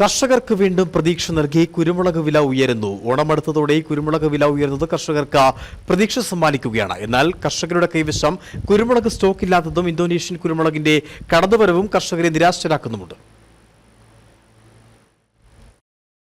കർഷകർക്ക് വീണ്ടും പ്രതീക്ഷ നൽകി കുരുമുളക് വില ഉയരുന്നു. ഓണമെടുത്തതോടെ കുരുമുളക് വില ഉയരുന്നത് കർഷകർക്ക് പ്രതീക്ഷ സമ്മാനിക്കുകയാണ്. എന്നാൽ കർഷകരുടെ കൈവശം കുരുമുളക് സ്റ്റോക്ക് ഇല്ലാത്തതും ഇന്തോനേഷ്യൻ കുരുമുളകിന്റെ കടന്നുവരവും കർഷകരെ നിരാശരാക്കുന്നുമുണ്ട്.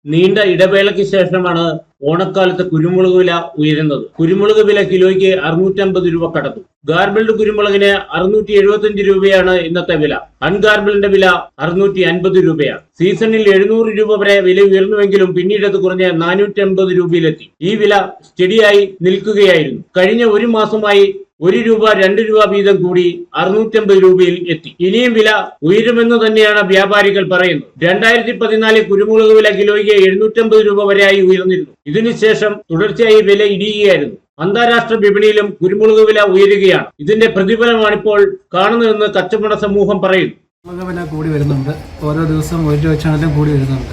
നീണ്ട ഇടവേളയ്ക്ക് ശേഷമാണ് ഓണക്കാലത്ത് കുരുമുളക് വില ഉയരുന്നത്. കുരുമുളക് വില കിലോയ്ക്ക് അറുന്നൂറ്റമ്പത് രൂപ കടന്നു. ഗാർബിൾഡ് കുരുമുളകിന് അറുന്നൂറ്റി എഴുപത്തിയഞ്ച് രൂപയാണ് ഇന്നത്തെ വില. അൺഗാർബിളിന്റെ വില അറുന്നൂറ്റി അൻപത് രൂപയാണ്. സീസണിൽ എഴുന്നൂറ് രൂപ വരെ വില ഉയർന്നുവെങ്കിലും പിന്നീട് അത് കുറഞ്ഞ് നാനൂറ്റി അൻപത് രൂപയിലെത്തി. ഈ വില സ്റ്റഡിയായി നിൽക്കുകയായിരുന്നു. കഴിഞ്ഞ ഒരു മാസമായി ഒരു രൂപ രണ്ട് രൂപ വീതം കൂടി അറുന്നൂറ്റമ്പത് രൂപയിൽ എത്തി. ഇനിയും വില ഉയരുമെന്ന് തന്നെയാണ് വ്യാപാരികൾ പറയുന്നത്. രണ്ടായിരത്തി പതിനാലിൽ കുരുമുളക് വില കിലോയ്ക്ക് എഴുന്നൂറ്റമ്പത് രൂപ വരെയായി ഉയർന്നിരുന്നു. ഇതിനുശേഷം തുടർച്ചയായി വില ഇടിയുകയായിരുന്നു. അന്താരാഷ്ട്ര വിപണിയിലും കുരുമുളക് വില ഉയരുകയാണ്. ഇതിന്റെ പ്രതിഫലമാണിപ്പോൾ കാണുന്നതെന്ന് കച്ചവട സമൂഹം പറയുന്നു. കുരുമുളക് വില കൂടി വരുന്നുണ്ട്. ഓരോ ദിവസം ഒരു രൂപ കൂടി വരുന്നുണ്ട്.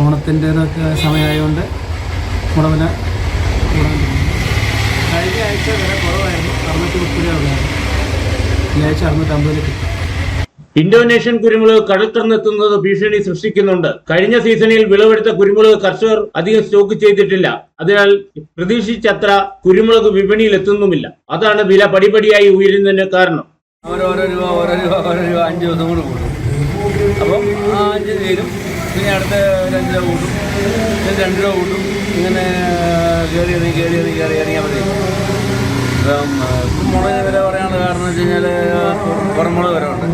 ഓണത്തിന്റെതൊക്കെ സമയമായതുകൊണ്ട് കുടവില വില കൂടാൻ ആഴ്ച വില കുറവായിരുന്നു അറുന്നൂറ്റി മുപ്പത് രൂപ കിട്ടും. ഇന്തോനേഷ്യൻ കുരുമുളക് കടൽക്കടന്നെത്തുന്നത് ഭീഷണി സൃഷ്ടിക്കുന്നുണ്ട്. കഴിഞ്ഞ സീസണിൽ വിളവെടുത്ത കുരുമുളക് കർഷകർ അധികം സ്റ്റോക്ക് ചെയ്തിട്ടില്ല. അതിനാൽ പ്രതീക്ഷിച്ചത്ര കുരുമുളക് വിപണിയിൽ എത്തുന്നുമില്ല അതാണ് വില പടിപടിയായി ഉയരുന്നതിന് കാരണം. ഓരോരോ ഓരോ രൂപ ഓരോ രൂപ ഓരോ രൂപ അഞ്ച് ദിവസം കൂടെ കൂടും. അപ്പം ആ അഞ്ച് തീരും. പിന്നെ അടുത്ത രണ്ട് രൂപ കൂട്ടും. രണ്ട് രൂപ കൂട്ടും. ഇങ്ങനെ കയറി ഇറങ്ങി കയറി ഇറങ്ങി കയറി ഇറങ്ങിയാൽ മതി മുളകിന് വില പറയാനുള്ള കാരണം വെച്ച് കഴിഞ്ഞാൽ പുറമുളക് വില ഉണ്ട്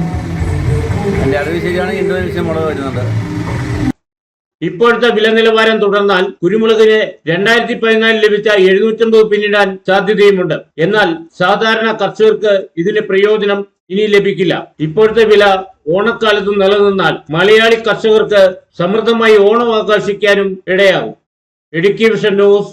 എന്റെ അറിവ് ശരിയാണെങ്കിൽ ഇന്തോനേഷ്യൻ മുളക് വരുന്നുണ്ട്. ഇപ്പോഴത്തെ വില നിലവാരം തുടർന്നാൽ കുരുമുളകിന് രണ്ടായിരത്തി പതിനാലിൽ ലഭിച്ച എഴുന്നൂറ്റമ്പത് പിന്നിടാൻ സാധ്യതയുമുണ്ട്. എന്നാൽ സാധാരണ കർഷകർക്ക് ഇതിന് പ്രയോജനം ഇനി ലഭിക്കില്ല. ഇപ്പോഴത്തെ വില ഓണക്കാലത്ത് നിലനിന്നാൽ മലയാളി കർഷകർക്ക് സമൃദ്ധമായി ഓണം ആഘോഷിക്കാനും ഇടയാകും. Idukki vision news